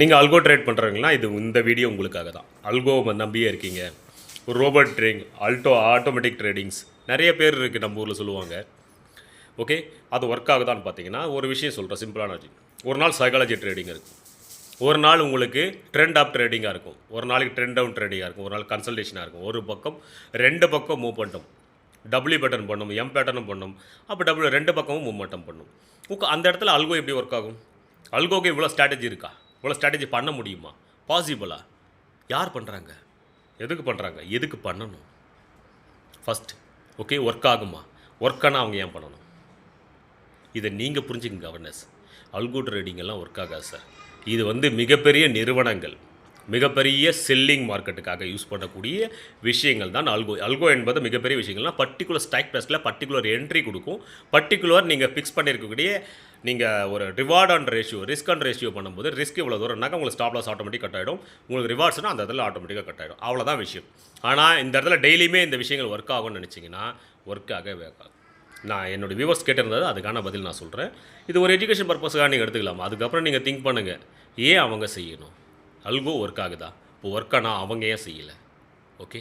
நீங்கள் அல்கோ ட்ரேட் பண்ணுறீங்களா இது இந்த வீடியோ உங்களுக்காக தான் அல்கோ நம்பியே இருக்கீங்க. ஒரு robot trading algo automatic tradings நிறைய பேர் இருக்குது நம்ம ஊரில் சொல்லுவாங்க. ஓகே அது ஒர்க் ஆகுதான்னு பார்த்தீங்கன்னா ஒரு விஷயம் சொல்கிறேன் சிம்பிளான விஷயம். ஒரு நாள் சைக்காலஜி ட்ரேடிங் இருக்குது ஒரு நாள் உங்களுக்கு ட்ரெண்ட் அப் ட்ரேடிங்காக இருக்கும். ஒரு நாளைக்கு ட்ரெண்ட் டவுன் ட்ரேடிங்காக இருக்கும். ஒரு நாள் கன்சல்டேஷனாக இருக்கும். ஒரு பக்கம் ரெண்டு பக்கம் மூவ் பண்ணிட்டோம் டபிள்யூ பேட்டர்ன் பண்ணும் எம் பேட்டர்னும் பண்ணும். அப்போ டபுள்யூ ரெண்டு பக்கமும் மூவ்மெண்டம் பண்ணும். உக்கா அந்த இடத்துல அல்கோ எப்படி ஒர்க் ஆகும்? அல்கோக்கு இவ்வளோ ஸ்ட்ராட்டஜி இருக்கா? இவ்வளோ ஸ்ட்ராட்டஜி பண்ண முடியுமா? பாசிபிளா யார் பண்ணுறாங்க எதுக்கு பண்ணுறாங்க எதுக்கு பண்ணணும்? ஃபஸ்ட் ஓகே ஒர்க் ஆகுமா? ஒர்க் ஆனால் அவங்க ஏன் பண்ணணும்? இதை நீங்கள் புரிஞ்சுக்கங்க கவர்னஸ் அல்கூட் ட்ரேடிங் ஒர்க் ஆகாது சார் இது வந்து மிகப்பெரிய நிறுவனங்கள். மிகப்பெரிய செல்லிங் மார்க்கெட்டுக்காக யூஸ் பண்ணக்கூடிய விஷயங்கள் தான் அல்கோ அல்கோ என்பது மிகப்பெரிய விஷயங்கள்னால் பர்டிகுலர் ஸ்டாக் ப்ரைஸில் பர்டிகுலர் என்ட்ரி கொடுக்கும். பர்டிகுலர் நீங்கள் ஃபிக்ஸ் பண்ணியிருக்கக்கூடிய நீங்கள் ஒரு reward and ratio risk and ratio பண்ணும்போது ரிஸ்க் இவ்வளோ தூரம்னாக்க உங்களுக்கு ஸ்டாப் லாஸ் ஆட்டோமேட்டிக் கட் ஆகிடும் உங்களுக்கு ரிவார்ட்ஸ்னால் அந்த இடத்துல ஆட்டோமேட்டிக்காக கட் ஆகிடும் அவ்வளோதான் விஷயம். ஆனால் இந்த இடத்துல டெய்லியுமே இந்த விஷயங்கள் ஒர்க் ஆகும்னு நினச்சிங்கன்னா ஒர்க் ஆகவே ஆகாது. நான் என்னோட வியூவர்ஸ் கேட்டிருந்தது அதுக்கான பதில் நான் சொல்கிறேன் இது ஒரு எஜுகேஷன் பர்பஸுக்காக நீங்கள் எடுத்துக்கலாம். அதுக்கப்புறம் நீங்கள் திங்க் பண்ணுங்கள் ஏன் அவங்க செய்யணும்? அல்கோ ஒர்க் ஆகுதா? இப்போ ஒர்க் ஆனால் அவங்க ஏன் செய்யலை? ஓகே